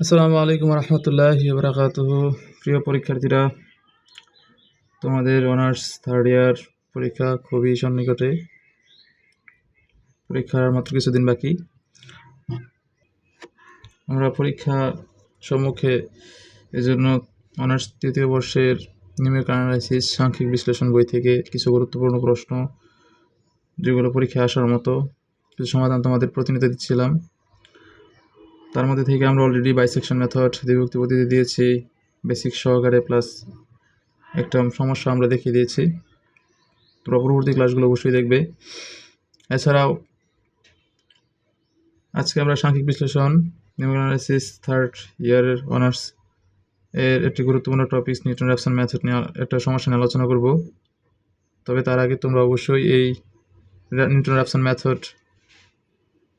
আসসালামু আলাইকুম রহমতুল্লাহ বরাকাত প্রিয় পরীক্ষার্থীরা, তোমাদের অনার্স থার্ড ইয়ার পরীক্ষা খুবই সন্নিকটে। পরীক্ষার মাত্র কিছুদিন বাকি। আমরা পরীক্ষা সম্মুখে এজন্য অনার্স তৃতীয় বর্ষের নিউমেরিক অ্যানালাইসিস সাংখ্যিক বিশ্লেষণ বই থেকে কিছু গুরুত্বপূর্ণ প্রশ্ন, যেগুলো পরীক্ষায় আসার মতো কিছু সমাধান তোমাদের প্রতিনিধিত্ব দিচ্ছিলাম। তার মধ্যে থেকে আমরা অলরেডি বাইসেকশন মেথড দ্বিভক্তি পদ্ধতি দিয়েছি বেসিক সহকারে প্লাস একটা সমস্যা আমরা দেখিয়ে দিয়েছি। তোমরা পরবর্তী ক্লাসগুলো অবশ্যই দেখবে। এছাড়াও, আজকে আমরা সাংখ্যিক বিশ্লেষণ নিউমেরালাইসিস থার্ড ইয়ারের অনার্স এর একটি গুরুত্বপূর্ণ টপিক নিউটন র্যাপসন মেথড নিয়ে একটা সমস্যা নিয়ে আলোচনা করব। তবে তার আগে তোমরা অবশ্যই এই নিউটন র্যাপসন মেথড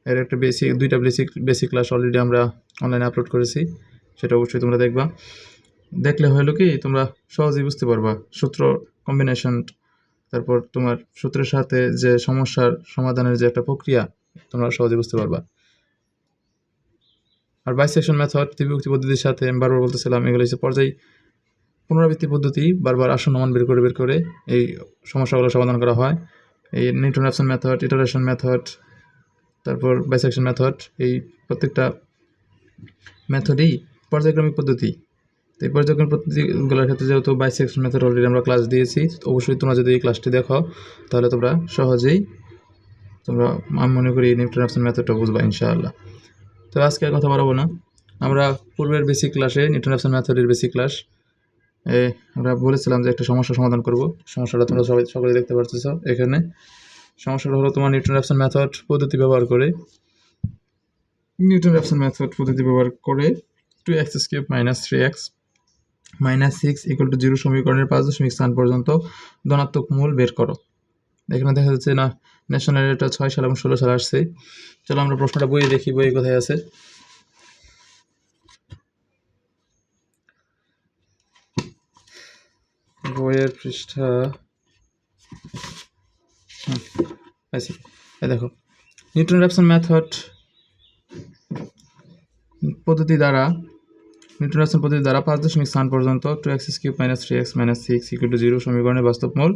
এর একটা বেসিক দুইটা বেসিক বেসিক ক্লাস অলরেডি আমরা অনলাইনে আপলোড করেছি, সেটা অবশ্যই তোমরা দেখবা। দেখলে হলো কি, তোমরা সহজেই বুঝতে পারবা সূত্র কম্বিনেশন তারপর তোমার সূত্রের সাথে যে সমস্যার সমাধানের যে একটা প্রক্রিয়া, তোমরা সহজে বুঝতে পারবা। আর বাইসেকশন মেথড ত্রিভুক্তি পদ্ধতির সাথে আমি বারবার বলতেছিলাম, এগুলো হচ্ছে পর্যায় পুনরাবৃত্তি পদ্ধতি, বারবার আসন্ন মান বের করে বের করে এই সমস্যাগুলো সমাধান করা হয়। এই Newton Raphson method iteration method তারপর বাইসেকশন মেথড এই প্রত্যেকটা মেথডই পর্যায়ক্রমিক পদ্ধতি। তো এই পর্যায়ক্রমিক পদ্ধতিগুলোর ক্ষেত্রে যেহেতু বাইসেকশন মেথড অলরেডি আমরা ক্লাস দিয়েছি অবশ্যই তোমরা যদি এই ক্লাসটি দেখো, তাহলে তোমরা সহজেই তোমরা, আমি মনে করি নিউটন মেথডটা বুঝবা ইনশাআল্লাহ। তো আজকে আর কথা বাড়াবো না। আমরা পূর্বের বেসিক ক্লাসে নিউটন অপশন মেথডের বেসিক ক্লাস এ আমরা বলেছিলাম যে একটা সমস্যা সমাধান করব। সমস্যাটা তোমরা সবাই সকলে দেখতে পারতেছ এখানে। সমস্যাটা হলো তোমার নিউটন র্যাপসন মেথড পদ্ধতি ব্যবহার করে। নিউটন র্যাপসন মেথড পদ্ধতি ব্যবহার করে two x cube minus three x minus six equal to zero সমীকরণের পাঁচ দশমিক স্থান পর্যন্ত ধনাত্মক মূল বের করো। এখানে দেখা যাচ্ছে না ন্যাশনাল এটা ছয় সাল এবং ষোলো সালে আসছে। চলো আমরা প্রশ্নটা বইয়ে দেখি বই কোথায় আছে। বইয়ের পৃষ্ঠা এই দেখো। নিউটন র্যাপসন মেথড পদ্ধতি দ্বারা নিউটন র্যাপসন পদ্ধতি দ্বারা পাঁচ দশমিক স্থান পর্যন্ত two x cube minus three x minus six equal to zero সমীকরণের বাস্তব মূল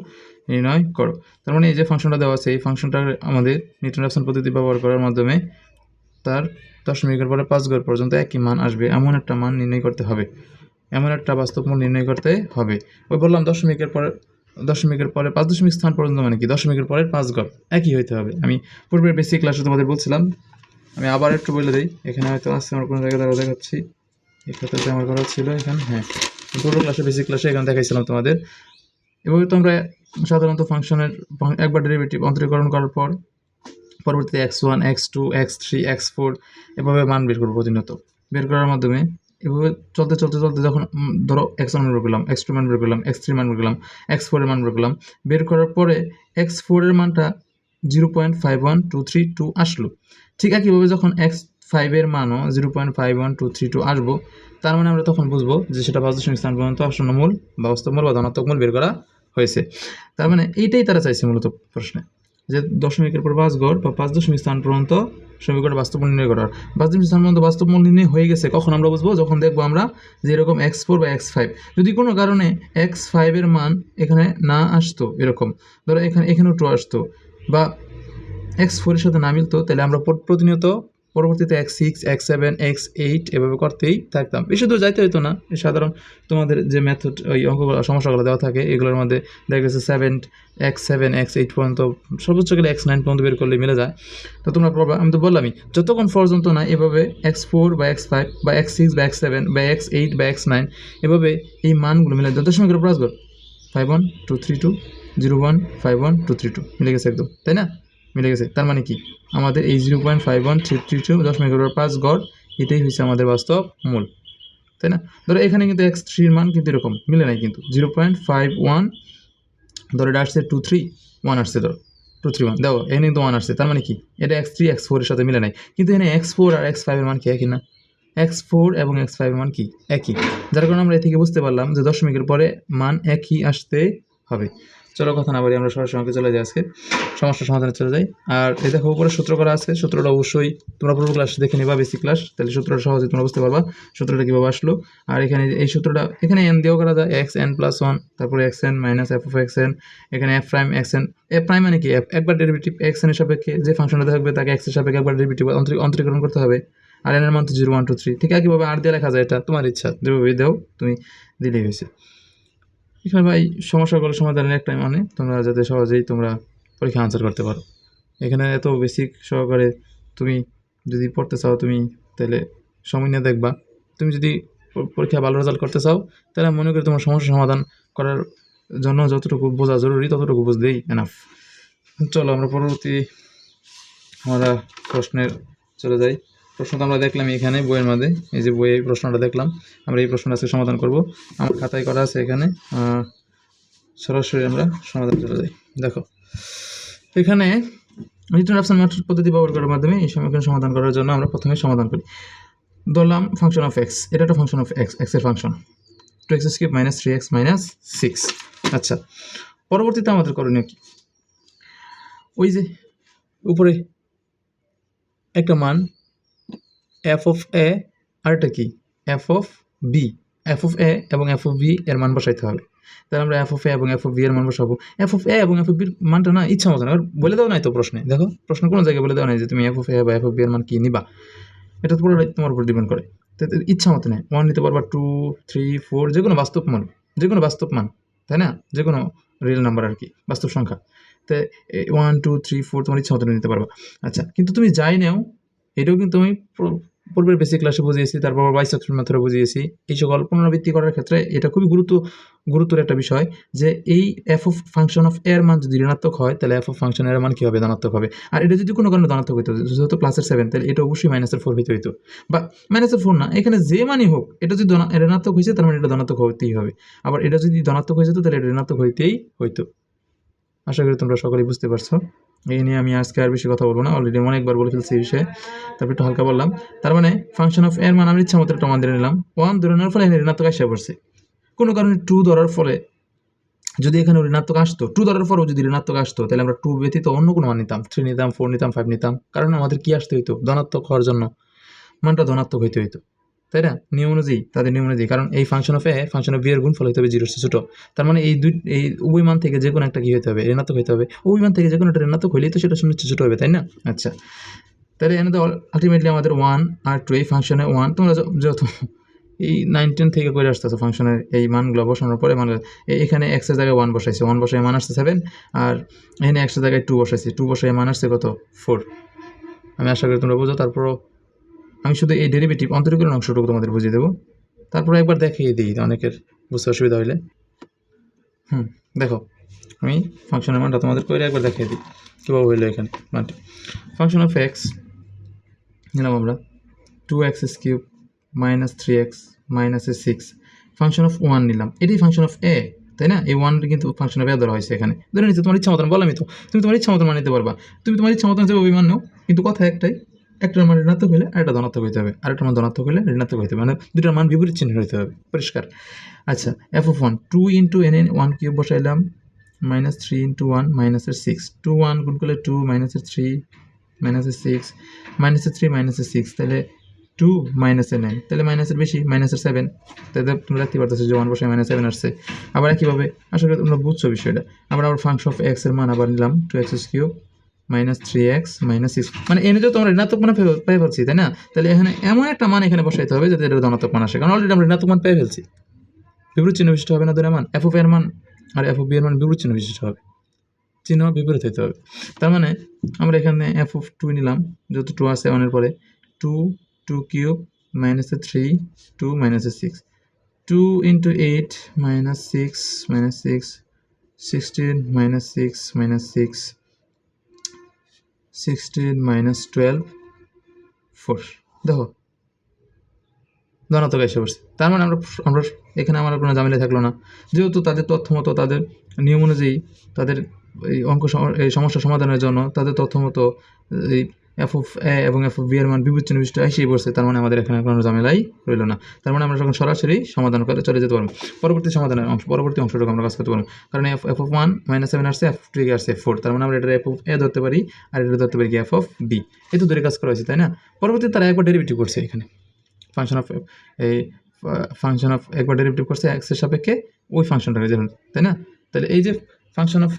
নির্ণয় করো। তার মানে এই যে ফাংশনটা দেওয়া আছে, এই ফাংশনটা আমাদের নিউটন র্যাপসন পদ্ধতি ব্যবহার করার মাধ্যমে তার দশমিকের পরে পাঁচ ঘর পর্যন্ত একই মান আসবে। এমন একটা মান নির্ণয় করতে হবে। এমন একটা বাস্তব মূল নির্ণয় করতে হবে। ওই বললাম দশমিকের পরে দশমিকের পরে পাঁচ দশমিক স্থান পর্যন্ত মানে কি? দশমিকের পরে পাঁচ ঘর একই হইতে হবে। আমি পূর্বের বেসিক ক্লাসে তোমাদের বলছিলাম, আমি আবার একটু বলে দিই। এখানে হয়তো আসছে আমার কোনো জায়গায় দ্বারা দেখাচ্ছি। খাতাতে আমার করা ছিল এখানে হ্যাঁ। পূর্ব ক্লাসে বেসিক ক্লাসে এখানে দেখাইছিলাম তোমাদের। এভাবে তো আমরা সাধারণত ফাংশনের একবার ডেরিভেটিভ অন্তরীকরণ করার পর পরবর্তীতে x one x two x three x four এভাবে মান বের করব প্রতিনিয়ত। বের করার মাধ্যমে এভাবে চলতে চলতে চলতে যখন ধরো এক্স ওয়ান বের করলাম এক্স টু মান বের করলাম এক্স থ্রি মান বের করলাম এক্স ফোরের মান বের করলাম, বের করার পরে এক্স ফোরের মানটা zero point five one two three two আসলো। ঠিক একইভাবে যখন এক্স ফাইভের মানও zero point five one two three two আসব, তার মানে আমরা তখন বুঝব যে সেটা পাঁচ দশমিক স্থান পর্যন্ত আসন্ন মূল বা বাস্তব মূল বা ধনাত্মক মূল বের করা হয়েছে। তার মানে এইটাই তারা চাইছে মূলত প্রশ্নে। যে দশমিকের পর পাঁচ গড় বা পাঁচ দশমিক স্থান পর্যন্ত সমীকরণ বাস্তব নির্ণয় করার। দশমিক স্থান পর্যন্ত বাস্তব নির্ণয় হয়ে গেছে, কখন আমরা বুঝব? যখন দেখব আমরা যে এরকম এক্স ফোর বা এক্স ফাইভ যদি কোনো কারণে এক্স ফাইভের মান এখানে না আসতো এরকম, ধরো এখানে, এখানেও টু আসতো বা এক্স ফোরের সাথে না মিলতো, তাহলে আমরা প্রতিনিয়ত পরবর্তীতে x six x seven x eight এভাবে করতেই থাকতাম। বেশি দূর যাইতে হতো না। সাধারণ তোমাদের যে মেথড ওই অঙ্কগুলো, সমস্যাগুলো দেওয়া থাকে, এগুলোর মধ্যে দেখা গেছে seven x seven x eight পর্যন্ত সর্বোচ্চ গেলে এক্স নাইন পর্যন্ত বের করলে মিলে যায়। তো তোমরা পারবা, আমি তো বললামই, যতক্ষণ পর্যন্ত না এভাবে এক্স ফোর বা এক্স ফাইভ বা এক্স সিক্স বা এক্স সেভেন বা এক্স এইট বা এক্স নাইন এভাবে এই মানগুলো মিলে দশমিকের উপর আসবে। Five one two three two zero one five one two three two মিলে গেছে একদম, তাই না? মিলে গেছে। তার মানে কি? আমাদের এই zero point five one three three two দশমিকের উপর পাঁচ গড় এটাই হচ্ছে আমাদের বাস্তব মূল। তাই না? ধরো এখানে কিন্তু এক্স থ্রির মান কিন্তু এরকম, মিলে নাই কিন্তু। জিরো পয়েন্ট ফাইভ ওয়ান ধরো এটা আসছে টু থ্রি ওয়ান আসছে ধরো টু থ্রি ওয়ান দেখো, এখানে কিন্তু ওয়ান আসছে। তার মানে কি? এটা এক্স থ্রি এক্স ফোরের সাথে মিলে নাই। কিন্তু এখানে এক্স ফোর আর এক্স ফাইভের মান কি একই না? এক্স ফোর এবং এক্স ফাইভের মান কি? একই। যার কারণে আমরা এ থেকে বুঝতে পারলাম যে দশমিকের পরে মান একই আসতে হবে। চলো কথা না বলি আমরা সরাসরি অঙ্কে চলে যাই আজকে। সমস্যার সমাধানে চলে যাই। আর এই দেখো উপরে সূত্র করা আছে। সূত্রটা অবশ্যই তোমরা পুরো ক্লাস দেখে নিবা বেসিক ক্লাস তাহলে সূত্রটা সহজে তোমরা বুঝতে পারবা সূত্রটা কীভাবে আসলো। আর এখানে এই সূত্রটা এখানে এন দিয়েও করা যায়। এক্স এন প্লাস ওয়ান তারপরে x n minus f of x n এখানে f prime x n f prime মানে কি? একবার ডেরিভেটিভ এক্সের সাপেক্ষে যে ফাংশনটা থাকবে তাকে এক্সের সাপেক্ষে একবার ডেরিভেটিভ অন্তরীকরণ করতে হবে। আর এনের মান তো জিরো ওয়ান টু থ্রি ঠিক একইভাবে আর দিয়ে লেখা যায় এটা। তোমার ইচ্ছা। যেভাবে দেও। তুমি দিলেই হয়েছে। এখানে ভাই সমস্যাগুলো সমাধানের একটাই মানে তোমরা যাতে সহজেই তোমরা পরীক্ষা আনসার করতে পারো। এখানে এত বেসিক সহকারে তুমি যদি পড়তে চাও, তুমি তাহলে সময় নিয়ে দেখবা। তুমি যদি পরীক্ষা ভালো রেজাল্ট করতে চাও, তাহলে মনে করি তোমার সমস্যা সমাধান করার জন্য যতটুকু বোঝা জরুরি, ততটুকু বুঝলেই এনাফ চলো আমরা পরবর্তী, আমরা প্রশ্নের চলে যাই। প্রশ্ন তো আমরা দেখলাম এখানে, বইয়ের মধ্যে এই যে বইয়ে এই প্রশ্নটা দেখলাম, আমরা এই প্রশ্নটা আজকে সমাধান করব। আমার খাতায় করা আছে এখানে সরাসরি আমরা সমাধান চলে যাই। দেখো, এখানে রিটার্ন অপশন ম্যাট্রিক পদ্ধতি ব্যবহার করার মাধ্যমে এই সমীকরণ সমাধান করার জন্য আমরা প্রথমে সমাধান করি। ধরলাম ফাংশন অফ এক্স এটা একটা ফাংশন অফ এক্স এক্সের function two x cube minus three x minus six আচ্ছা পরবর্তীতে আমাদের করণীয় কি? ওই যে উপরে একটা মান এফ অফ এ আরটা কি f of b f of a এবং এফ অফ বি এর মান বসাইতে হবে তাহলে আমরা এফ অফ এ এবং এফ অফ বি এর মান বসাবো এফ অফ এ এবং এফ অফ বির মানটা না ইচ্ছা মতো না বলে দেওয়া নাই তো প্রশ্নে দেখো প্রশ্ন কোনো জায়গায় বলে দেওয়া নাই যে তুমি এফ অফ এ বা এফ অফ বি এর মান কি নিবা এটা পুরোটাই তোমার উপর ডিপেন্ড করে ইচ্ছা মতো নেই ওয়ান নিতে পারবা টু থ্রি ফোর যে কোনো বাস্তব মান যে কোনো বাস্তব মান তাই না যে কোনো রিয়েল নাম্বার আর কি বাস্তব সংখ্যা তো ওয়ান টু থ্রি ফোর তোমার ইচ্ছা মতো নিতে পারবা আচ্ছা কিন্তু তুমি যাই নেও এটাও কিন্তু আমি পূর্বের বেসিক ক্লাসে বুঝিয়েছি, তারপর বাইসেকশন মেথডে বুঝিয়েছি। এই সকল পুনরাবৃত্তি করার ক্ষেত্রে এটা খুবই গুরুত্ব, গুরুত্বের একটা বিষয় যে এই এফ অফ ফাংশন অফ এর মান যদি ঋণাত্মক হয়, তাহলে এফ অফ ফাংশন এর মান কী হবে ধনাত্মক হবে? আর এটা যদি কোনো কারণে ধনাত্মক হইতো, যেহেতু ক্লাসের সেভেন তাহলে এটা অবশ্যই মাইনাসের ফোর হইতে হইতো। বা মাইনাসের ফোর না, এখানে যে মানই হোক, এটা যদি ঋণাত্মক হয়েছে তার মানে এটা ধনাত্মক হইতেই হবে। আবার এটা যদি ধনাত্মক হয়ে যেত, তাহলে এটা ঋণাত্মক হইতেই হইতো। আশা করি তোমরা সকলেই বুঝতে পারছ। এই নিয়ে আমি আজকে আর বেশি কথা বলব না। অলরেডি অনেকবার বলে ফেলছি এই বিষয়ে। তারপর একটু হালকা বললাম। তার মানে ফাংশন অফ এর মান আমি ইচ্ছা মতো একটা মান ধরে নিলাম। ওয়ান ধরে নেওয়ার ফলে ঋণাত্মক আসে পড়ছে কোনো কারণে টু ধরার ফলে যদি এখানে ঋণাত্মক আসতো টু ধরার পরেও যদি ঋণাত্মক আসতো, তাহলে আমরা টু ব্যতীত অন্য কোনো মান নিতাম। থ্রি নিতাম ফোর নিতাম ফাইভ নিতাম। কারণ আমাদের কি আসতে হইতো? ধনাত্মক হওয়ার জন্য। মানটা ধনাত্মক হইতে হইতো। তাই না? নিয়ম অনুযায়ী, তাদের নিয়ম অনুযায়ী। কারণ এই function of a function of b এর গুণফল হতে হবে জিরোর ছোটো। তার মানে এই দুই, এই উভয় মান থেকে যে কোনো একটা কী হতে হবে? ঋণাত্মক হতে হবে। উভয় মান থেকে যে কোনো একটা ঋণাত্মক হইলেই তো সেটা শূন্য ছোটো হবে, তাই না? আচ্ছা। তাহলে এখানে তো আলটিমেটলি আমাদের ওয়ান আর টু এই ফাংশনে ওয়ান তোমরা যত এই নাইন টেন থেকে করে আসতেছো ফাংশনের এই মানগুলো বসানোর পরে মানে এখানে এক্সের জায়গায় ওয়ান বসাইছে। ওয়ান বসায় মান আসছে সেভেন আর এখানে এক্সের জায়গায় টু বসাইছে। টু বসায় মান আসছে কত? ফোর আমি আশা করি তোমরা বুঝো। তারপরও আমি শুধু এই ডেরিভেটিভ অন্তরীকরণ অংশটুকু তোমাদের বুঝিয়ে দেবো। তারপরে একবার দেখিয়ে দিই, অনেকের বুঝতে অসুবিধা হইলে। হুম, দেখো, আমি ফাংশনের মানটা তোমাদের করে একবার দেখিয়ে দিই, কীভাবে হইল এখানে মানটি। ফাংশন অফ এক্স নিলাম আমরা two x cube minus three x minus six function of one নিলাম। এটাই ফাংশন অফ এ তাই না? এই ওয়ানটা কিন্তু ফাংশন অফ এ ধরা হয়েছে এখানে। ধরে নিচ্ছি, তোমার ইচ্ছা মতন বললামই তো। তুমি তোমার ইচ্ছা মতন মান নিতে পারবা। তুমি তোমার ইচ্ছা মতন যে অভিমান নাও কিন্তু কথা একটাই একটার মান ঋণাত্মক হলে আরেকটা ধনাত্মক হইতে হবে। আরেকটা মান ধনাত্মক হলে ঋণাত্মক হইতে হবে। মানে দুটার মান বিপরীত চিহ্ন হইতে হবে। পরিষ্কার। আচ্ছা f of one two into n n one cube বসাইলাম। Minus three into one মাইনাসের সিক্স টু ওয়ান গুণ করলে টু মাইনাসের থ্রি মাইনাসের সিক্স মাইনাসের থ্রি মাইনাসের সিক্স তাহলে টু মাইনাসের নাইন তাহলে মাইনাসের বেশি মাইনাসের সেভেন তাহলে তোমরা দেখতে পারতেছো যে ওয়ান বসে মাইনাস সেভেন আসছে। আবার একইভাবে আসলে তোমরা বুঝছ বিষয়টা। আমরা আবার ফাংশন অফ এক্সের মান আবার নিলাম two x cube minus three x minus six মানে এনে তো তোমরা ঋণাত্মক মান পেয়ে ফেলছি, তাই না? তাহলে এখানে এমন একটা মান এখানে বসাইতে হবে যাতে এটা ধনাত্মক মান আসে। কারণ অলরেডি আমরা ঋণাত্মক মান পেয়ে ফেলছি। বিপরীত চিহ্ন বিশিষ্ট হবে না দুটা মান। এফ এর মান আর এফ বি এর মান বিপরীত চিহ্ন বিশিষ্ট হবে। চিহ্ন বিপরীত হতে হবে। তার মানে আমরা এখানে এফ অফ টু নিলাম যত টু আছে ওয়ানের পরে। টু টু কিউব মাইনাসে থ্রি টু মাইনাসে six two into eight minus six minus six sixteen minus six minus six sixteen minus twelve four দেখো। ধনাত্মক এসে পড়ছে। তার মানে আমরা আমরা এখানে আমার কোনো ঝামেলা থাকল না। যেহেতু তাদের তথ্য মতো, তাদের নিয়ম অনুযায়ী তাদের এই অঙ্ক এই সমস্যা সমাধানের জন্য তাদের তথ্য এই এফ অফ এ এবং এফ অফ বি এর মান বিবেচনা বিশিষ্ট এসেই পড়ছে, তার মানে আমাদের এখানে কোনো ঝামেলাই রইল না। তার মানে আমরা যখন সরাসরি সমাধান করে চলে যেতে পারব, পরবর্তী সমাধানের অংশ, পরবর্তী অংশটুকু আমরা কাজ করতে পারব। কারণ f f of one minus seven আসছে এফ টু আসছে ফোর তার মানে আমরা এটা এফ অফ এ ধরতে পারি আর এটা ধরতে পারি এফ অফ বি এই তো ধরে কাজ করা হয়েছে, তাই না? পরবর্তীতে তারা একবার ডেরিভেটিভ করছে এখানে। ফাংশন অফ এই ফাংশন অফ একবার ডেরিভেটিভ করছে এক্সের সাপেক্ষে ওই ফাংশনটাকে যেমন তাই না? তাহলে এই যে ফাংশন অফ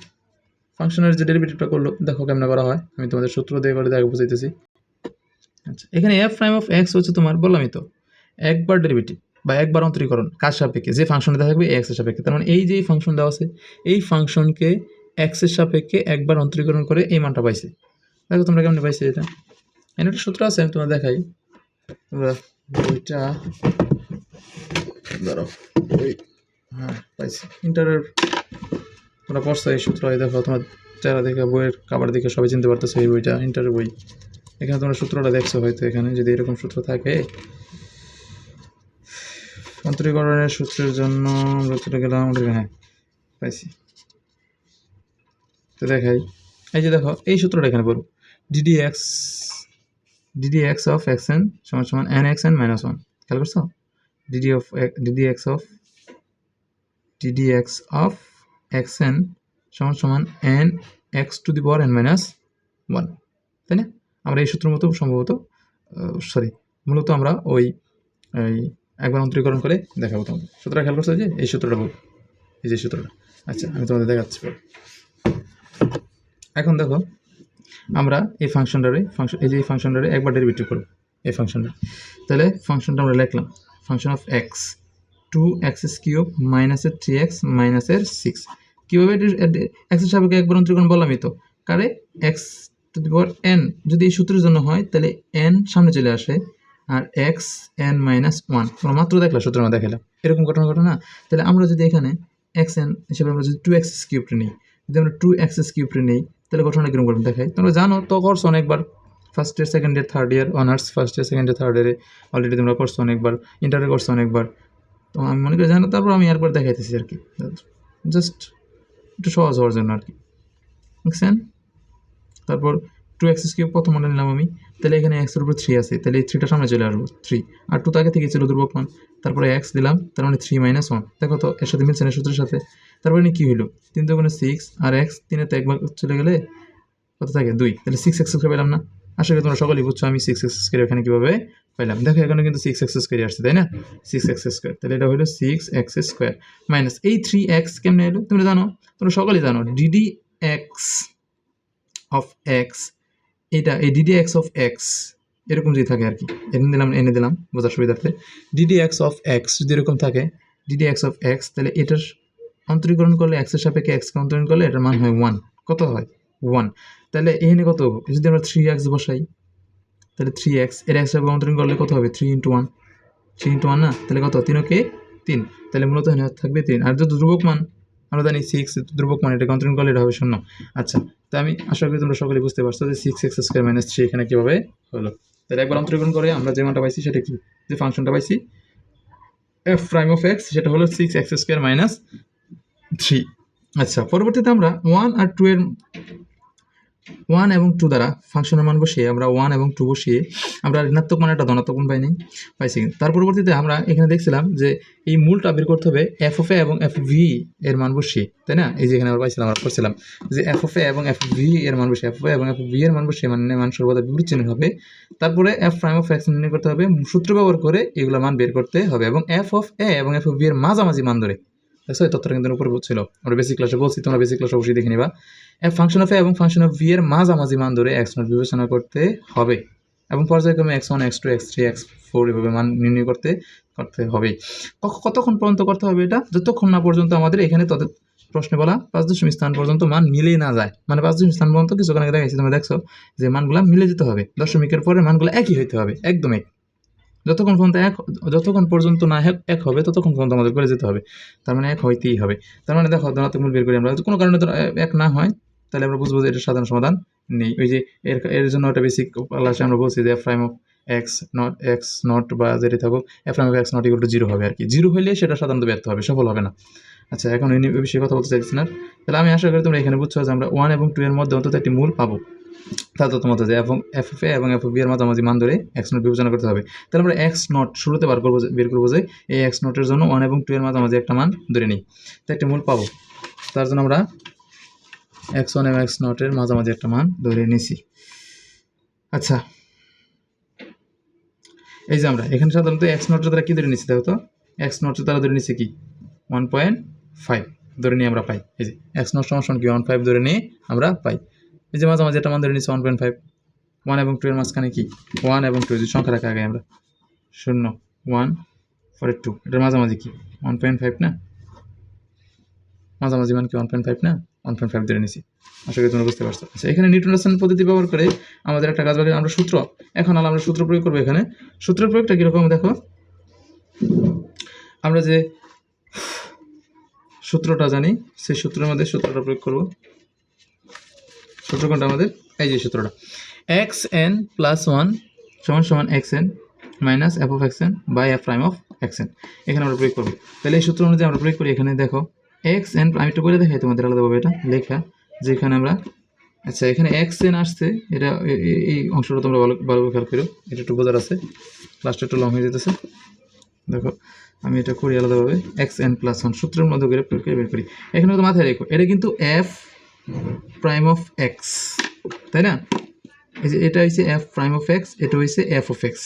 ফাংশনের যে ডেরিভেটিভটা করল, দেখো কেমন করা হয়। আমি তোমাদের সূত্র দিয়ে করে দেখে বুঝাইতেছি। আচ্ছা এখানে এফ প্রাইম অফ এক্স হচ্ছে তোমার, বললামই তো, একবার ডেরিভেটিভ বা একবার অন্তরীকরণ কাজ সাপেক্ষে? যে ফাংশনটা থাকবে এক্সের সাপেক্ষে। তার মানে এই যে ফাংশন দেওয়া আছে, এই ফাংশনকে এক্সের সাপেক্ষে একবার অন্তরীকরণ করে এই মানটা পাইছে। দেখো তোমরা কেমন পাইছে এটা। এখানে একটা সূত্র আছে, আমি তোমার দেখাই। তোমরা বইটা ধরো হ্যাঁ পাইছি। ইন্টারের তোমরা পড়ছো এই সূত্র, এই দেখো তোমার চেহারা দেখে, বইয়ের কাবার দেখে সবাই চিনতে পারতেছো এই বইটা ইন্টার বই। এখানে তোমরা সূত্রটা দেখছ হয়তো এখানে, যদি এরকম সূত্র থাকে। অন্তরীকরণের সূত্রের জন্য আমরা চলে গেলাম হ্যাঁ পাইছি। তো দেখাই। এই যে দেখো, এই সূত্রটা এখানে পড়ো। D d x d d x of x n সমান সমান n x n minus one খেয়াল করছ? D d of d d x of d d x of x n সমান সমান n x to the power n minus one তাই না? আমরা এই সূত্র মতো সম্ভবত সরি মূলত আমরা ওই একবার অন্তরীকরণ করে দেখাবো তোমাদের। সূত্রটা খেয়াল করছ যে এই সূত্রটা বল, এই যে সূত্রটা। আচ্ছা আমি তোমাদের দেখাচ্ছি। এখন দেখো, আমরা এই ফাংশনটারে ফাংশন এই যে এই ফাংশনটারে একবার ডেরিভেটিভ করব, এই ফাংশনটা। তাহলে ফাংশনটা আমরা লিখলাম function of x two x cube মাইনাসের থ্রি এক্স মাইনাসের সিক্স কীভাবে এক্সের সাপেক্ষে একবার অন্তরীকরণ বললামই তো? কারে এক্স টু দি এন যদি এই সূত্রের জন্য হয়, তাহলে এন সামনে চলে আসে, আর এক্স এন মাইনাস ওয়ান তোমরা মাত্র দেখলা সূত্র আমরা দেখালাম এরকম ঘটনা ঘটনা? তাহলে আমরা যদি এখানে এক্স এন হিসেবে আমরা যদি টু এক্স কিউবটা নিই, যদি আমরা টু এক্স কিউবটা নিই, তাহলে ঘটনা কীরকম করে দেখাই। তোমরা জানো, তো করছ অনেকবার। First year second year third year honours first year second year third ইয়ারে অলরেডি তোমরা করছ অনেকবার ইন্টারে করছ অনেকবার। তো আমি মনে করি জানো তারপর আমি একবার দেখাইতেছি আর কি। জাস্ট একটু সহজ হওয়ার জন্য আর কি। বুঝছেন তারপর টু এক্স কিউব প্রথম মনে নিলাম আমি। তাহলে এখানে এক্সের উপর থ্রি আছে। তাহলে এই থ্রিটা সামনে চলে আসব। থ্রি আর টু তো আগে থেকে ছিল দুর্বক তারপরে এক্স দিলাম। তার মানে থ্রি মাইনাস ওয়ান দেখো তো, এর সাথে মিলছে না সূত্রের সাথে। তারপরে কী হইল? তিন দুগুণে সিক্স আর এক্স তিনে তো একবার চলে গেলে কত থাকে? দুই। তাহলে সিক্স এক্স পেলাম না। আশা করি তোমরা সকলেই বুঝছ আমি সিক্স এক্স এখানে কীভাবে পেলাম। দেখো এখানে কিন্তু সিক্স এক্স স্কোয়ার আসছে, তাই না? সিক্স এক্স স্কোয়ার তাহলে এটা হলো সিক্স এক্স স্কোয়ার মাইনাস এই থ্রি এক্স কেমনে এলো? তোমরা জানো? তোমরা সকলেই জানো ডিডি এক্স অফ এক্স এটা এই ডিডি এক্স অফ এক্স এরকম যদি থাকে আর কি এনে দিলাম এনে দিলাম, বোঝার সুবিধার্থে। ডিডি এক্স অফ এক্স যদি এরকম থাকে ডিডি এক্স অফ এক্স তাহলে এটার অন্তরীকরণ করলে এক্সের সাপেক্ষে এক্সকে অন্তরীকরণ করলে এটার মান হয় ওয়ান কত হয়? ওয়ান তাহলে এখানে কত? যদি আমরা থ্রি এক্স বসাই তাহলে থ্রি এক্সের এক্স অন্তরীকরণ করলে কত হবে? Three into one three into one না? তাহলে কত? তিনকে তিন। তাহলে মূলত থাকবে তিন। আর যদি ধ্রুবক মান, আমরা জানি সিক্স ধ্রুবক মান, এটাকে অন্তরীকরণ করলে এটা হবে শূন্য। আচ্ছা তো আমি আশা করি তোমরা সকলে বুঝতে পারছ যে six x square minus three এখানে কীভাবে হলো। তাহলে একবার অন্তরীকরণ করে আমরা যে মানটা পাইছি সেটা কি? যে ফাংশনটা পাইছি এফ প্রাইম অফ এক্স সেটা হলো six x square minus three আচ্ছা পরবর্তীতে আমরা ওয়ান আর টু এর ওয়ান এবং টু দ্বারা ফাংশনের মান বসিয়ে আমরা ওয়ান এবং টু বসিয়ে আমরা ঋণাত্মক মান একটা ধনাত্মক মান পাইনি, পাইছি। তার পরবর্তীতে আমরা এখানে দেখছিলাম যে এই মূলটা বের করতে হবে এফ অফ এ এবং এফ ভি এর মান বসিয়ে, তাই না? এই যে এখানে আমরা পাইছিলাম আমরা করছিলাম যে এফ অফ এ এবং এফ ভি এর মান বসিয়ে এফ এ এবং এফ ভি এর মান বসিয়ে মানে মান সর্বদা বিপরীত চিহ্ন হবে। তারপরে এফ প্রাইম অফ এক্স নির্ণয় করতে হবে, সূত্র ব্যবহার করে এগুলো মান বের করতে হবে এবং এফ অফ এ এবং এফ ভি এর মাঝামাঝি মান ধরে দেখছ এই তথ্যটা কিন্তু উপরে ছিল আমরা বেসিক ক্লাসে বলছি, তোমরা বেসিক ক্লাসে অবশ্যই দেখে নিবা। ফাংশন অফ এ এবং ফাংশন অফ ভি এর মাঝামাঝি মান ধরে এক্স নট বিবেচনা করতে হবে। এবং পর্যায়ক্রমে x one x two x three x four এভাবে মান নির্ণয় করতে করতে হবে। কতক্ষণ পর্যন্ত করতে হবে এটা? যতক্ষণ না পর্যন্ত আমাদের এখানে তত প্রশ্নে বলা পাঁচ দশমিক স্থান পর্যন্ত মান মিলে না যায়। মানে পাঁচ দশমিক স্থান পর্যন্ত কিছুক্ষণ আগে দেখাইছি, তোমরা দেখছ যে মানগুলো মিলে যেতে হবে। দশমিকের পরে মানগুলো একই হইতে হবে একদম এক যতক্ষণ পর্যন্ত এক যতক্ষণ পর্যন্ত না এক হবে, ততক্ষণ পর্যন্ত আমাদের করে যেতে হবে। তার মানে এক হইতেই হবে। তার মানে দেখো, ধনাত্মক মূল বের করি আমরা। কোনো কারণে এক না হয়, তাহলে আমরা বুঝব যে এটা সাধারণ সমাধান নেই। ওই যে এর এর জন্য একটা বেসিক ক্লাসে আমরা বলছি যে prime of x naught x naught বা যেটি থাকুক f prime of x naught equal to zero হবে আর কি জিরো হলে সেটা সাধারণত ব্যর্থ হবে, সফল হবে না। আচ্ছা এখন এই বিষয়ে কথা বলতে চাইছি না। তাহলে আমি আশা করি তোমরা এখানে বুঝছ যে আমরা ওয়ান এবং টু এর মধ্যে অন্তত একটি মূল পাবো। তার তথ্য মতো যে এবং এফ এফ এবং এফ বি মাঝামাঝি মান ধরে এক্স নট বিবেচনা করতে হবে। তাহলে আমরা এক্স নট শুরুতে বার করব বের করব যে, এই এক্স নটের জন্য ওয়ান এবং টু এর মাঝামাঝি একটা মান ধরে নিই। তো একটা মূল পাবো। তার জন্য আমরা এক্স ওয়ান এবং এক্স নটের মাঝামাঝি একটা মান ধরে নিছি। আচ্ছা। এই যে আমরা, এখানে সাধারণত এক্স নটের দ্বারা কি ধরে নিচ্ছি দেখো তো? এক্স নটের দ্বারা ধরে নিচ্ছি কি? ওয়ান পয়েন্ট ফাইভ ধরে নিয়ে আমরা পাই। এই যে এক্স নট সমান কি? ওয়ান ফাইভ ধরে নিয়ে আমরা পাই। এই যে মাঝামাঝি একটা মান ধরে নিচ্ছি ওয়ান পয়েন্ট ফাইভ ওয়ান এবং টু এর মাঝখানে কি? ওয়ান এবং টু যদি সংখ্যা রাখা আগে আমরা। শূন্য ওয়ান পরে টু এটার মাঝামাঝি কি? ওয়ান পয়েন্ট ফাইভ না? মাঝামাঝি মান কি ওয়ান পয়েন্ট ফাইভ না? ওয়ান পয়েন্ট ফাইভ ধরে নিছি। আশা করি তোমরা বুঝতে পারছ। আচ্ছা এখানে নিউটন পদ্ধতি ব্যবহার করে আমাদের একটা কাজ বাকি, আমরা সূত্র। এখন আলো আমরা সূত্র প্রয়োগ করব এখানে। সূত্রের প্রয়োগটা কীরকম দেখো? আমরা যে সূত্রটা জানি, সেই সূত্রের মধ্যে সূত্রটা প্রয়োগ করব। সূত্র আমাদের? এই যে সূত্রটা। এক্স এন প্লাস ওয়ান সমান সমান x n minus f of x n by f prime of x n এখানে আমরা প্রয়োগ করব। তাহলে এই সূত্র অনুযায়ী আমরা প্রয়োগ করি এখানে, দেখো এক্স এন আমি একটু করে দেখাই তোমাদের আলাদাভাবে এটা, লেখা, যেখানে আমরা আচ্ছা এখানে এক্স এন আসছে, এটা এই অংশটা তোমরা ভালো ভালোভাবে খেয়াল করো এটা একটু বোঝার আছে লাস্টে একটু লং হয়ে যেতেছে। দেখো, আমি এটা করি আলাদাভাবে এক্স এন প্লাস ওয়ান সূত্রের মধ্যে করে প্রয়োগ করে বের করি। এখানে তো মাথায় রেখো, এটা কিন্তু এফ প্রাইম অফ এক্স তাই না? এই যে এটা হচ্ছে এফ প্রাইম অফ এক্স এটা হচ্ছে এফ অফ এক্স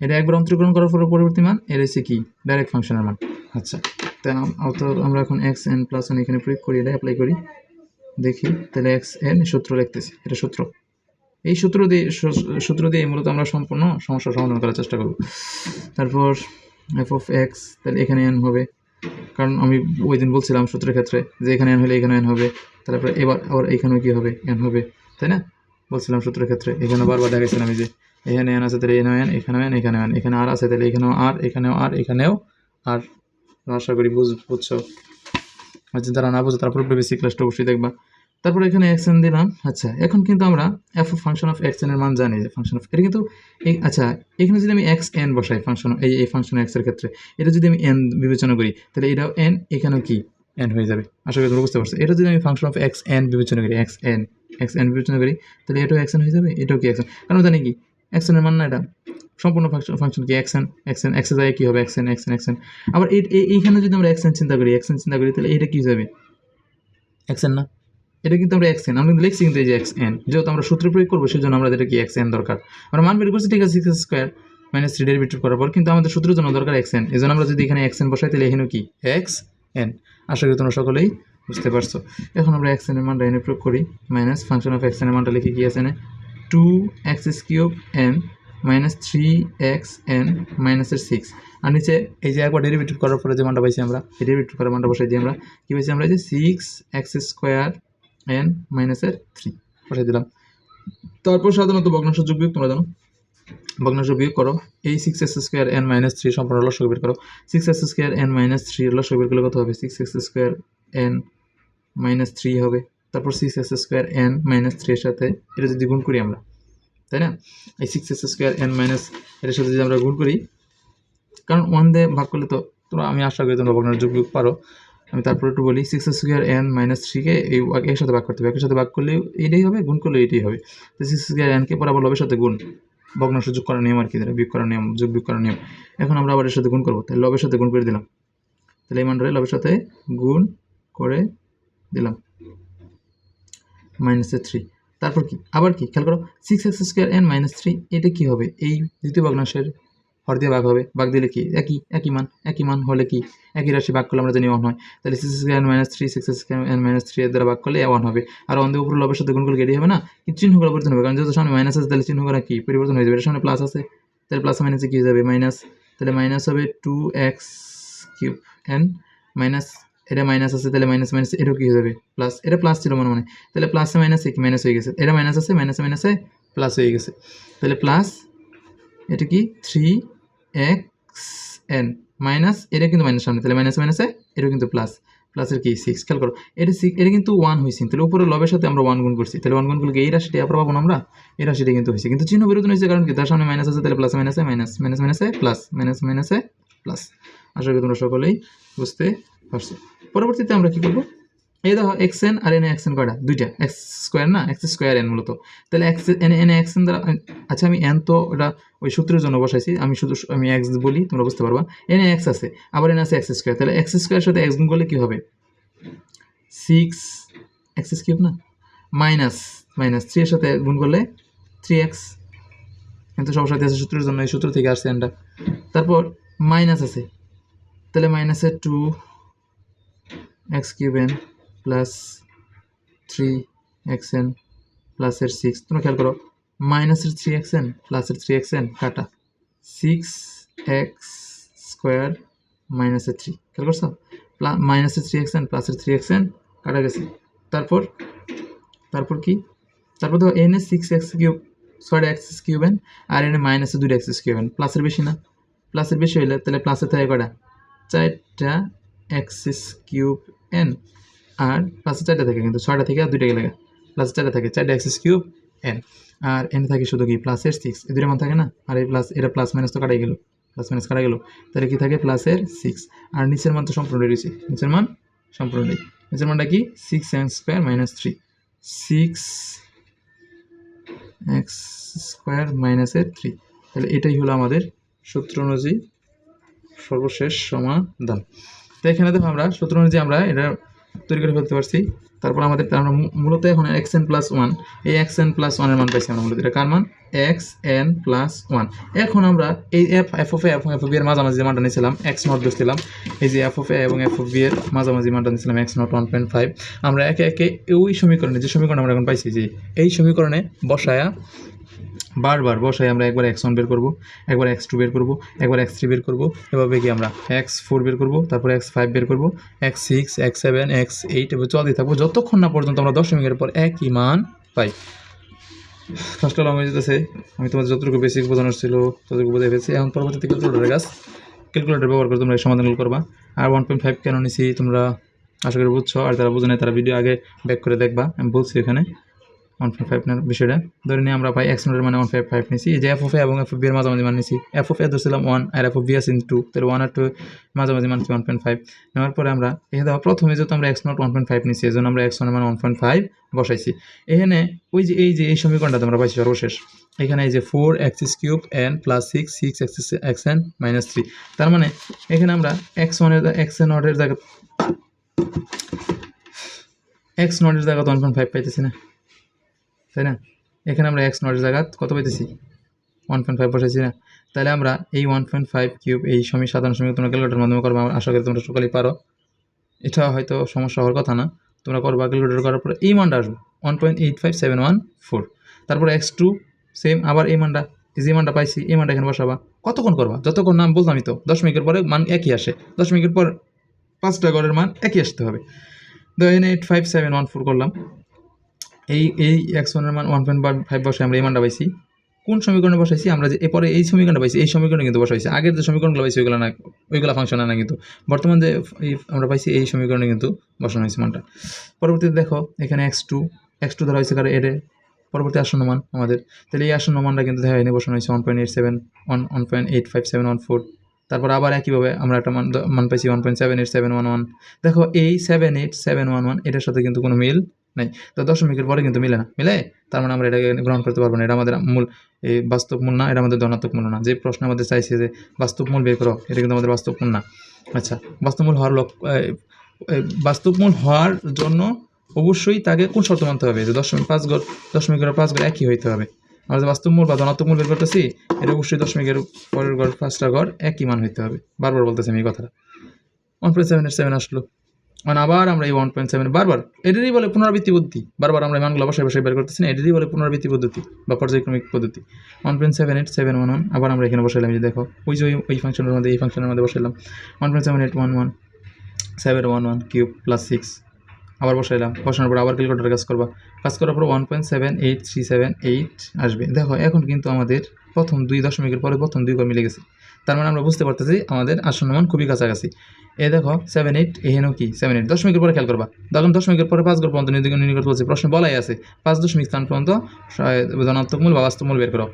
এটা একবার অন্তরীকরণ করার পরে পরবর্তী মান এর হচ্ছে কি? ডাইরেক্ট ফাংশনের মান। আচ্ছা। তা আম- তো আমরা এখন এক্স এন প্লাস ওয়ান এখানে প্রয়োগ করি এটা অ্যাপ্লাই করি। দেখি তাহলে এক্স এন সূত্র লিখতেছি এটা সূত্র। এই সূত্র দিয়ে সূত্র দিয়ে মূলত আমরা সম্পূর্ণ সমস্যার সমাধান করার চেষ্টা করব। তারপর এফ অফ এক্স তাহলে এখানে এন হবে। কারণ আমি ওই দিন বলছিলাম সূত্রের ক্ষেত্রে যে এখানে এন হলে এখানে এন হবে তারপরে এবার আবার এখানেও কী হবে? এন হবে, তাই না? বলছিলাম সূত্রের ক্ষেত্রে এখানে বারবার দেখাইছিলাম আমি যে, এখানে এন আছে তাহলে এন এন, এখানেও এন এখানেও এন, এখানে আর আছে তাহলে এখানেও আর এখানেও আর এখানেও আর। আশা করি বুঝ, বুঝছ? আচ্ছা যারা না বুঝো তারপর বেসিক ক্লাসটা অবশ্যই দেখবা। তারপর এখানে এক্স এন দিলাম আচ্ছা এখন কিন্তু আমরা এফ ফাংশন অফ এক্সের মান জানি যে ফাংশন অফ এটা কিন্তু আচ্ছা এখানে যদি আমি এক্স এন বসাই ফাংশন এই এই ফাংশন এক্সের ক্ষেত্রে এটা যদি আমি এন বিবেচনা করি তাহলে এটাও এন এখানেও কি এন হয়ে যাবে আশা করি তোমরা বুঝতে পারছ এটা যদি আমি ফাংশন অফ এক্স এন বিবেচনা করি এক্স এন এক্স এন বিবেচনা করি তাহলে এটাও এক্স এন হয়ে যাবে এটাও কি এক্স এন কারণ জানি কি এক্স এনের মান না এটা সম্পূর্ণ ফাংশন ফাংশন কি এক্স এন এক্স যায় কি হবে এক্স এন এক্স এন আবার এই- এই- এইখানে যদি আমরা এক্স এন চিন্তা করি এক্স এন চিন্তা করি তাহলে এটা কি যাবে এক্স এন না এটা কিন্তু আমরা এক্স এন আমরা কিন্তু লিখছি কিন্তু এই যে এক্স এন যেহেতু আমরা সূত্র প্রয়োগ করব সেই জন্য আমরা এটা কি এক্স এন দরকার। আমরা মান বের করছি, ঠিক আছে six square minus three derivative করার পর, কিন্তু আমাদের সূত্রের জন্য দরকার এক্স এন এই জন্য আমরা যদি এখানে এক্স এন বসাই, তাহলে এখানেও কি? এক্স এন আশা করি তোমরা সকলেই বুঝতে পারছ। এখন আমরা এক্স এনের মানটা এনে প্রয়োগ করি মাইনাস ফাংশন অফ এক্স এনের মানটা লিখে কি আছে এনে two x s cube n minus three x n মাইনাসের সিক্স আর নিচে এই যে একবার ডেরিভেটিভ করার পরে যে মানটা পাইছি আমরা ডেরিভেটিভ করার মানটা বসাই দিই আমরা, কী পাইছি আমরা যে সিক্স এক্স স্কোয়ার এন মাইনাসের থ্রি বসাই দিলাম। তারপর সাধারণত ভগ্নাংশ যোগ বিয়োগ তোমরা জানো। ভগ্নাংশ বিয়োগ করো। এই six x square n minus three সম্পূর্ণ লসক বের করো। Six x square n minus three লসক বের করলে কত হবে? Six x square n minus three হবে। তারপর six x square n minus থ্রির সাথে এটা যদি গুণ করি আমরা, তাই না? এই six x square n minus এটার সাথে যদি আমরা গুণ করি, কারণ ওয়ান দিয়ে ভাগ করলে তো তোমরা, আমি আশা করি তোমরা ভগ্নাংশ যোগ বিয়োগ পারো। আমি তারপর একটু বলি সিক্স স্কোয়ার এন মাইনাস থ্রিকে এই এর সাথে ভাগ করতে হবে। একের সাথে ভাগ করলে এটাই হবে, গুণ করলে এটাই হবে। তো সিক্স স্কোয়ার এনকে পর আবার লবের সাথে গুণ, ভগ্নাংশ যোগ করার নিয়ম আর কি যেটা বিয়োগ করার নিয়ম, যোগ বিয়োগ করার নিয়ম। এখন আমরা আবার এর সাথে গুণ করব, তাহলে লবের সাথে গুণ করে দিলাম। তাহলে এই মানটারে লবের সাথে গুণ করে দিলাম। মাইনাসের থ্রি তারপর কি? আবার কি? খেয়াল করো six x square n minus three এটা কী হবে? এই দ্বিতীয় ভগ্নাংশের হর দিয়ে ভাগ হবে। ভাগ দিলে কি? একই একই মান একই মান হলে কি? একই রাশি ভাগ করলে আমরা জানি ওয়ান হয়। তাহলে six square minus three six square minus three এর দ্বারা ভাগ করলে ওয়ান হবে। আর দিয়ে উপরে লবের সাথে গুণ করলে এটি হবে না? কিন্তু চিহ্নগুলো পরিবর্তন হবে। কারণ যেহেতু সামনে মাইনাস আছে, তাহলে চিহ্নগুলো কি? পরিবর্তন হয়ে যাবে। এর সামনে প্লাস আছে, তাহলে প্লাস মাইনাসে কি হয়ে যাবে? মাইনাস তাহলে মাইনাস হবে two x cube n minus এটা মাইনাস আছে, তাহলে মাইনাস মাইনাস এটাও কি হয়ে যাবে? প্লাস এটা প্লাস ছিল মনে মনে। তাহলে প্লাসে মাইনাসে কি? মাইনাস হয়ে গেছে। এটা মাইনাস আছে মাইনাসে মাইনাসে প্লাস হয়ে গেছে। তাহলে প্লাস এটা কি? থ্রি এক্স এন মাইনাস এটা কিন্তু মাইনাস সামনে, তাহলে মাইনাস মাইনাসে এটা কিন্তু প্লাস প্লাসের কি? সিক্স খেয়াল করো। এটা সিক্স এটা কিন্তু ওয়ান হয়েছে তাহলে উপরে লবের সাথে আমরা ওয়ান গুণ করছি। তাহলে ওয়ান গুণ করলে এই রাশিটি আবার পাবো আমরা? এই রাশিটা কিন্তু হয়েছে কিন্তু চিহ্ন বিরোধন হয়েছে কারণ কি? তার সামনে মাইনাস আছে, তাহলে প্লাস মাইনাসে মাইনাস মাইনাস মাইনাসে প্লাস মাইনাস মাইনাসে প্লাস আশা করি তোমরা সকলেই বুঝতে পারছ। পরবর্তীতে আমরা কি করব? এই দেখো এক্স এন আর এন এক্স এন কয়টা? দুইটা। এক্স স্কোয়ার না? এক্স স্কোয়ার এন মূলত। তাহলে x n n x n দ্বারা আচ্ছা আমি এন তো ওটা ওই সূত্রের জন্য বসাইছি। আমি শুধু আমি এক্স বলি, তোমরা বুঝতে পারবা। এন এক্স আছে, আবার এন আছে এক্স স্কোয়ার তাহলে এক্স স্কোয়ার সাথে এক্স গুণ করলে কী হবে? সিক্স এক্স কিউব না? মাইনাস মাইনাস থ্রি এর সাথে গুণ করলে থ্রি এক্স কিন্তু সবার সাথে আছে সূত্রের জন্য, এই সূত্র থেকে আসছে এনটা তারপর মাইনাস আছে। তাহলে মাইনাসে two x cube n plus three x n প্লাসের সিক্স তোমরা খেয়াল করো মাইনাসের থ্রি এক্স এন প্লাসের থ্রি এক্স এন কাটা। সিক্স এক্স স্কোয়ার মাইনাসের থ্রি খেয়াল করছ? প্লা মাইনাসের থ্রি এক্স এন প্লাসের থ্রি এক্স এন কাটা গেছে। তারপর তারপর কি? তারপর তো এন এ সিক্স এক্স কিউব ছয়টা এক্সিস কিউব এন আর এনে মাইনাসে দুটো এক্সিস কিউব এন প্লাসের বেশি না। প্লাসের বেশি হইলে তাহলে প্লাসের থাকে কয়টা চারটা এক্সিস কিউব এন আর প্লাসের চারটা থাকে কিন্তু ছয়টা থেকে আর দুইটা গেলে প্লাসের চারটা থাকে, চারটা এক্সিস কিউব এন আর এন থাকে শুধু কি প্লাসের সিক্স এই দুটো থাকে না? আর এই প্লাস এটা প্লাস মাইনাস তো কাটাই গেল। প্লাস মাইনাস কাটা গেল। তাহলে কি থাকে? প্লাসের সিক্স আর নিচের মান তো সম্পূর্ণ রয়েছে নিচের মান সম্পূর্ণ নেই নিচের মানটা কি? Six n square minus three six x square মাইনাসের থ্রি তাহলে এটাই হলো আমাদের সূত্র অনুযায়ী সর্বশেষ সমাধান। তো এখানে দেখো আমরা সূত্র অনুযায়ী আমরা এটা তৈরি করে ফেলতে পারছি। তারপর আমাদের আমরা মূলত এখন এক্স এন প্লাস ওয়ান এই এক্স এন প্লাস ওয়ানের মান পাইছি আমরা মূলত। এটা কার মান? এক্স এন প্লাস ওয়ান এখন আমরা এই এফ এফ অফ এবং এফ বি এর মাঝামাঝি মানটা নিয়েছিলাম এক্স নট বসছিলাম এই যে এফ অফ এবং এফ বি এর মাঝামাঝি মানটা নিয়েছিলাম x naught one point five আমরা একে একে ওই সমীকরণে যে সমীকরণ আমরা এখন পাইছি, যে এই সমীকরণে বসায়া বারবার বসাই আমরা একবার এক্স ওয়ান বের করব, একবার এক্স টু বের করব, একবার এক্স থ্রি বের করব, এভাবে কি আমরা এক্স ফোর বের করব, তারপর এক্স ফাইভ বের করব x six x seven x eight এবার চলতে থাকব। যতক্ষণ না পর্যন্ত আমরা দশমিকের পর একই মান পাই। ফার্স্ট লং হয়ে যেতেছে আমি তোমাদের যতটুকু বেসিক বোঝানোর ছিল, ততটুকু বোঝাই ফেলছি। এখন পরবর্তীতে ক্যালকুলেটারের কাজ। ক্যালকুলেটার ব্যবহার করে তোমরা এই সমাধানগুলো করবা। আর ওয়ান পয়েন্ট ফাইভ কেন নিছি তোমরা আশা করি বুঝছ, আর যারা বুঝে নেয় তারা ভিডিও আগে ব্যাক করে দেখবা। আমি বলছি এখানে। ওয়ান পয়েন্ট ফাইভ বিষয়টা। ধরে নিয়ে আমরা পাই এক্স নোটের মানে ওয়ান ফাইভ ফাইভ নিছি। এই যে এফ অফ এ এবং এফ অফ বি এর মাঝামাঝি মান নিছি। এফ অফ এ ধরছিলাম ওয়ান আর এফ অফ বি আছে টু তাহলে ওয়ান আর টু মাঝামাঝি মান ওয়ান পয়েন্ট ফাইভ নেওয়ার পরে আমরা এখানে প্রথমে যেহেতু আমরা x naught one point five নিছি, এই জন্য আমরা এক্স ওয়ানের মানে ওয়ান পয়েন্ট ফাইভ বসাইছি। এখানে ওই যে, এই যে, এই সমীকরণটা আমরা পাইছি সর্বশেষ। এখানে এই যে four x's cube n plus six six x's x n minus three তার মানে এখানে আমরা এক্স ওয়ানের এক্স এন নটের জায়গা এক্স নটের জায়গা ওয়ান পয়েন্ট ফাইভ পাইতেছি না। তাই না? এখানে আমরা এক্স নটের জায়গা কত পাইতেছি? ওয়ান পয়েন্ট ফাইভ বসাইছি না? তাহলে আমরা এই ওয়ান পয়েন্ট ফাইভ কিউব এই সময় সাধারণ সমীকরণ তোমরা ক্যালকুলেটার মাধ্যমে করব। আশা করি তোমরা সকালেই পারো। এটা হয়তো সমস্যা হওয়ার কথা না। তোমরা করবা ক্যালকুলেটার করার পরে এই মানটা আসবে। One point eight five seven one four তারপরে এক্স টু সেম আবার এই মানটা। যে মানটা পাইছি, এই মানটা এখানে বসাবা। কতক্ষণ করবা? যতক্ষণ নাম বলতামই তো, দশ মিনিটের পরে মান একই আসে। দশ মিনিটের পর পাঁচটা গড়ের মান একই আসতে হবে। তো eight five seven one four করলাম। এই এই এক্স ওয়ানের মান ওয়ান পয়েন্ট ফাইভ বসে আমরা এই মানটা পাইছি। কোন সমীকরণে বসাইছি? আমরা যে এরপরে এই সমীকরণটা পাইছি, এই সমীকরণে কিন্তু বসাইছি। আগের যে সমীকরণগুলো পাইছি, ওইগুলো না, ওইগুলো ফাংশন না কিন্তু। বর্তমান যে আমরা পাইছি, এই সমীকরণে কিন্তু বসানো হয়েছে মানটা। পরবর্তীতে দেখো, এখানে এক্স টু এক্স টু ধরা হয়েছে কারণ এর পরবর্তী আসন্ন মান আমাদের। তাহলে এই আসন্ন মানটা কিন্তু দেখা হয়নি, বসানো হয়েছে one point eight seven one one point eight five seven one four তারপর আবার একইভাবে আমরা একটা মান মান পাইছি one point seven eight seven one one দেখো এই seven eight seven one one এটার সাথে কিন্তু কোনো মিল নাই। তো দশমিকের পরে কিন্তু মিলে না। মিলে? তার মানে আমরা এটাকে গ্রহণ করতে পারব না। এটা আমাদের মূল, এই বাস্তব মূল না, এটা আমাদের ধনাত্মক মূল না। যে প্রশ্ন আমাদের চাইছে যে বাস্তব মূল বের করো, এটা কিন্তু আমাদের বাস্তব মূল না। আচ্ছা বাস্তব মূল হওয়ার লক্ষ্য বাস্তব মূল হওয়ার জন্য অবশ্যই তাকে কোন শর্ত মানতে হবে? যে দশমিক পাঁচ গড় দশমিকের পাঁচ গড় একই হইতে হবে। আমরা যে বাস্তব মূল বা ধনাত্মক মূল বের করতেছি এটা অবশ্যই দশমিকের পরের গড় পাঁচটা গড় একই মান হইতে হবে। বারবার বলতেছি আমি এই কথাটা। ওয়ান পয়েন্ট সেভেন সেভেন আসলো। মানে আবার আমরা এই ওয়ান পয়েন্ট সেভেন বারবার, এটারই বলে পুনরাবৃত্তি পদ্ধতি। বারবার আমরা মানগুলো বসায় বসায় বের করতেছি না, এটারই বলে পুনরাবৃত্তি পদ্ধতি বা পর্যায়ক্রমিক পদ্ধতি। One point seven eight seven one one আবার আমরা এখানে বসাইলাম যে দেখো, ওই যে ওই- ওই ফাংশনের মধ্যে, এই ফাংশনের মধ্যে বসাইলাম। One point seven eight one one seven one one cube plus six আবার বসাইলাম। বসানোর পর আবার ক্যালকুলেটার কাজ করবা। কাজ করার পর one point seven eight three seven eight আসবে। দেখো, এখন কিন্তু আমাদের প্রথম দুই দশমিকের পরে প্রথম দুই ঘর মিলে গেছে। তার মানে আমরা বুঝতে পারতেছি আমাদের আসন্ন মান খুবই কাছাকাছি। এ দেখো সেভেন এইট এহেনও কি? সেভেন এইট দশমিকের পরে খেয়াল করবা। তখন দশমিকের পরে পাঁচ ঘর পর্যন্ত নির্দিষ্ট নির্ণয় করতে বলছে প্রশ্ন বলাই আছে। পাঁচ দশমিক স্থান পর্যন্ত ধনাত্মক মূল বা বাস্তব মূল বের করো।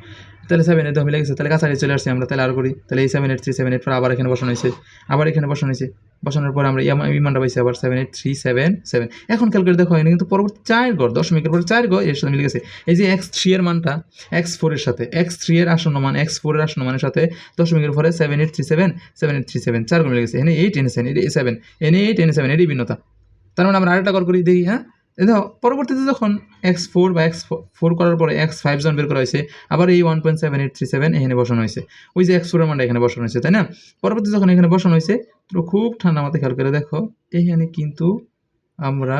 তাহলে সেভেন এইট মিলে গেছে, তাহলে কাছাকাছি চলে আসছি আমরা, তাহলে আর করি। তাহলে এই seven eight three seven eight পর আবার এখানে বসানো হয়েছে, আবার এখানে বসানো হয়েছে। বসানোর পরে আমরা এই- এই মানটা পাইছি আবার seven eight three seven seven এখন ক্যালকুলেট দেখা হয়নি কিন্তু পরবর্তী চার ঘর দশমিকের পরে চার ঘর এর সাথে মিলে গেছে। এই যে এক্স থ্রি এর মানটা এক্স ফোরের সাথে এক্স থ্রি এর আসন্ন মান এক্স ফোরের আসন্ন মানের সাথে দশমিকের পরে seven eight three seven seven eight three seven চার ঘর মিলে গেছে। এনে এইট এনে সেভেন এনে সেভেন এনে এইট এনে সেভেন এটি ভিন্নতা। তার মানে আমরা আরেকটা কর করি, দেখি হ্যাঁ? দেখো, পরবর্তীতে যখন এক্স ফোর বা এক্স ফোর করার পরে এক্স ফাইভ জন বের করা হয়েছে, আবার এই one point seven eight three seven এখানে বসানো হয়েছে। ওই যে এক্স ফোরের মানটা এখানে বসানো হয়েছে, তাই না? পরবর্তী যখন এখানে বসানো হয়েছে তো খুব ঠান্ডা মাথায় খেয়াল করে দেখো এইখানে কিন্তু আমরা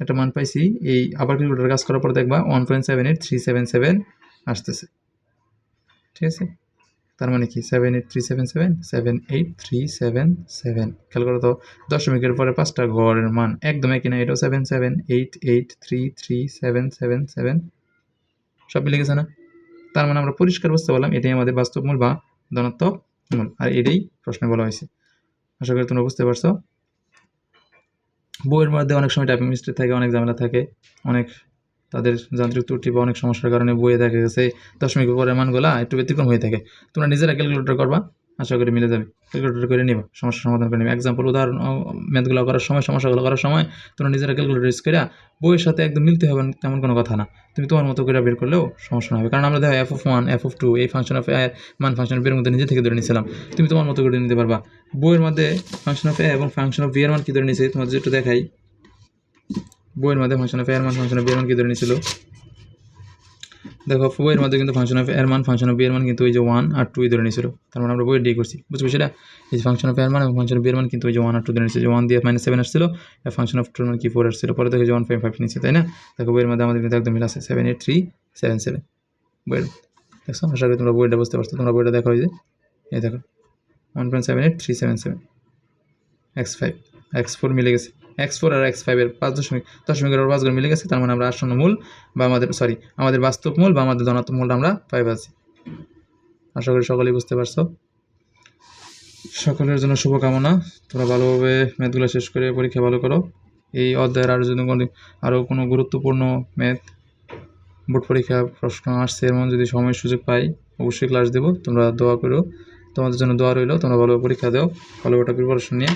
একটা মান পাইছি, এই আবার ক্যালকুলেটার কাজ করার পর দেখবা one point seven eight three seven seven আসতেছে। ঠিক আছে? তার মানে কি? Seven eight three seven seven seven eight three seven seven খেয়াল করো তো, দশমিকের পরে পাঁচটা গড়ের মান একদম একই না, এটাও seven seven eight eight three three seven seven seven সব মিলে গেছে না? তার মানে আমরা পরিষ্কার বুঝতে পারলাম, এটাই আমাদের বাস্তব মূল বা ধনাত্মক মূল। আর এটাই প্রশ্নে বলা হয়েছে। আশা করি তোমরা বুঝতে পারছ। বইয়ের মধ্যে অনেক সময় টাইপিং মিস্টেক থাকে, অনেক ঝামেলা থাকে, অনেক তাদের যান্ত্রিক ত্রুটি বা অনেক সমস্যার কারণে বইয়ে দেখা গেছে, দশমিক পরের মানগুলা একটু ব্যতিক্রম হয়ে থাকে। তোমরা নিজেরা ক্যালকুলেটর করবা, আশা করি মিলে যাবে। ক্যালকুলেটর করে নিবা, সমস্যার সমাধান করে নিবা। এক্সাম্পল উদাহরণ ম্যাথগুলো করার সময়, সমস্যাগুলো করার সময় তোমরা নিজেরা ক্যালকুলেটর ইউজ করে বইয়ের সাথে একদম মিলতে হবে তেমন কোনো কথা না। তুমি তোমার মতো করে বের করলেও সমস্যা হবে। কারণ আমরা দেখো f of one f of two এই ফাংশন অফ এ মান ফাংশন বের মধ্যে নিজে থেকে ধরে নিয়েছিলাম তুমি তোমার মতো করে নিতে পারবা। বইয়ের মধ্যে ফাংশন অফ এ এবং ফাংশন অফ বি এর মান কি ধরে নিয়েছে তোমাদের একটু দেখাই। বইয়ের মধ্যে ফাংশন অফ এর মান ফাংশন অফ বি এর মান কি ধরে নিয়েছিল? দেখো, বইয়ের মধ্যে কিন্তু ফাংশন অফ এর মান ফাংশন অফ বি এর মান কিন্তু ওই যে ওয়ান আর টুই ধরে নিয়েছিল। তার মানে আমরা বইয়ের ডি করছি। বুঝব সেটা এই যে ফাংশন অফ এর মান এবং ফাংশন অফ বি এর মান কিন্তু ওই যে ওয়ান আর টু ধরে নিয়েছে। যে ওয়ান দিয়ে মাইনাস সেভেন আসছিল ফাংশন অফ টুর মান কি ফোর আসছিল? পরে দেখো যে ওয়ান ফাইভ ফাইভ নিচ্ছে তাই না? দেখো, বইয়ের মধ্যে আমাদের কিন্তু একদম মিল আছে। Seven eight three seven seven বইয়ের, দেখছ? আশা করি তোমরা বইটা বুঝতে পারছ। তোমরা বইটা দেখো এই যে। এই দেখো। One point seven eight three seven seven x five x four মিলে গেছে। এক্স ফোর আর এক্স ফাইভের পাঁচ দশমিক, দশমিকের আর পাঁচগুলো মিলে গেছে, তার মানে আমরা আসন্ন মূল বা আমাদের সরি আমাদের বাস্তব মূল বা আমাদের ধনাত্মক মূলটা আমরা পাই পাচ্ছি আশা করি সকলেই বুঝতে পারছ। সকলের জন্য শুভকামনা। তোমরা ভালোভাবে ম্যাথগুলো শেষ করে পরীক্ষা ভালো করো। এই অধ্যায়ের আরও যদি কোনো, আরও কোনো গুরুত্বপূর্ণ ম্যাথ বোর্ড পরীক্ষা প্রশ্ন আসছে, এমন যদি সময় সুযোগ পাই, অবশ্যই ক্লাস দেবো। তোমরা দোয়া করো। তোমাদের জন্য দোয়া রইল। তোমরা ভালোভাবে পরীক্ষা দাও। ভালোভাবে প্রিপারেশন নিয়ে।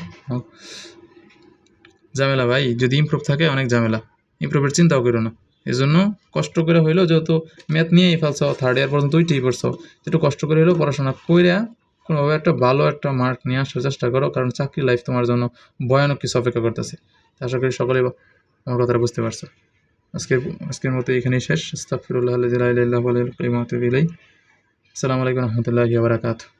ঝামেলা ভাই। যদি ইমপ্রুভ থাকে, অনেক ঝামেলা। ইমপ্রুভের চিন্তাও করো না। এই জন্য কষ্ট করে হইলেও যেহেতু ম্যাথ নিয়েই ফেলছো থার্ড ইয়ার পর্যন্ত ওইটাই পড়ছো, একটু কষ্ট করে হলেও পড়াশোনা কইরা কোনোভাবে একটা ভালো একটা মার্ক নিয়ে আসার চেষ্টা করো, কারণ চাকরি লাইফ তোমার জন্য ভয়ানক কিছু অপেক্ষা করতেছে। আশা করি সকলে আমার কথাটা বুঝতে পারছ। আজকের আজকের মতো এখানেই শেষ। আতুবু ইলাইহি আসসালামু আলাইকুম রাহমাতুল্লাহি ওয়া বারাকাতুহু।